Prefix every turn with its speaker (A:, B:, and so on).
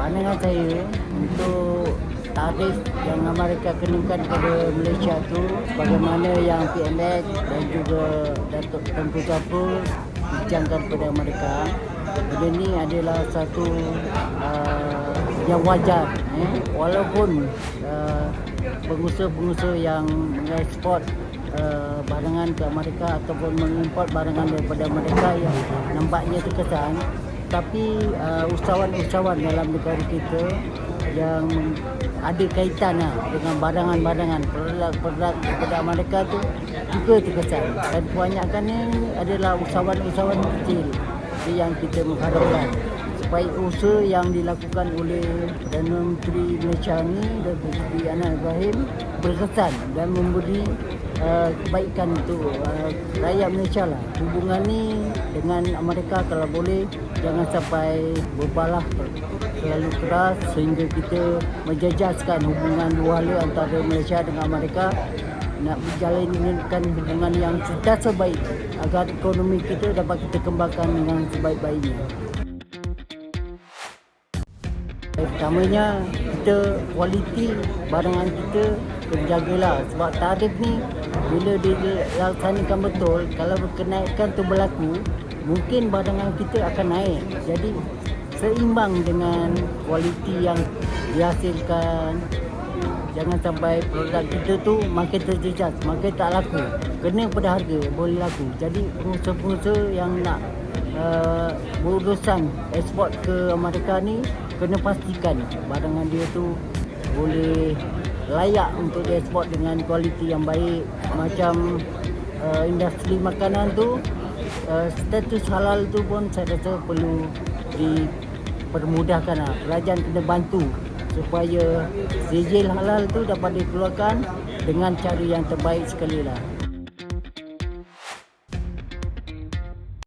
A: pandangan saya untuk tarif yang Amerika kenakan kepada Malaysia tu bagaimana yang PMX dan juga Datuk Tengku Zafrul bincangkan kepada Amerika benda ni adalah satu uh, yang wajar eh? walaupun uh, pengusaha-pengusaha yang mengeksport uh, barangan ke Amerika ataupun mengimport barangan daripada Amerika yang nampaknya terkesan tapi uh, usahawan-usahawan dalam negara kita yang ada kaitan lah dengan barangan-barangan produk-produk daripada Amerika tu juga terkesan. Dan kebanyakannya adalah usahawan-usahawan kecil yang kita mengharapkan supaya usaha yang dilakukan oleh Perdana Menteri Malaysia ni Datuk Seri Anwar Ibrahim berkesan dan memberi uh, kebaikan untuk uh, rakyat Malaysia lah. Hubungan ni dengan Amerika kalau boleh jangan sampai berbalah terlalu keras sehingga kita menjejaskan hubungan hala antara Malaysia dengan Amerika nak menjalankan hubungan yang sentiasa baik agar ekonomi kita dapat kita kembangkan dengan sebaik-baiknya. Pertamanya kita kualiti barangan kita jagalah. Sebab tarif ni bila dilaksanakan betul kalau kenaikan tu berlaku mungkin barangan kita akan naik. Jadi seimbang dengan kualiti yang dihasilkan. Jangan sampai produk kita tu makin terjejas makin tak laku. Kena pada harga boleh laku. Jadi pengusaha-pengusaha yang nak uh, berurusan ekspor ke Amerika ni kena pastikan barangan dia tu boleh layak untuk diekspor dengan kualiti yang baik macam uh, industri makanan tu uh, status halal tu pun saya rasa perlu dipermudahkan lah. kerajaan kena bantu supaya sijil halal tu dapat dikeluarkan dengan cara yang terbaik sekali lah.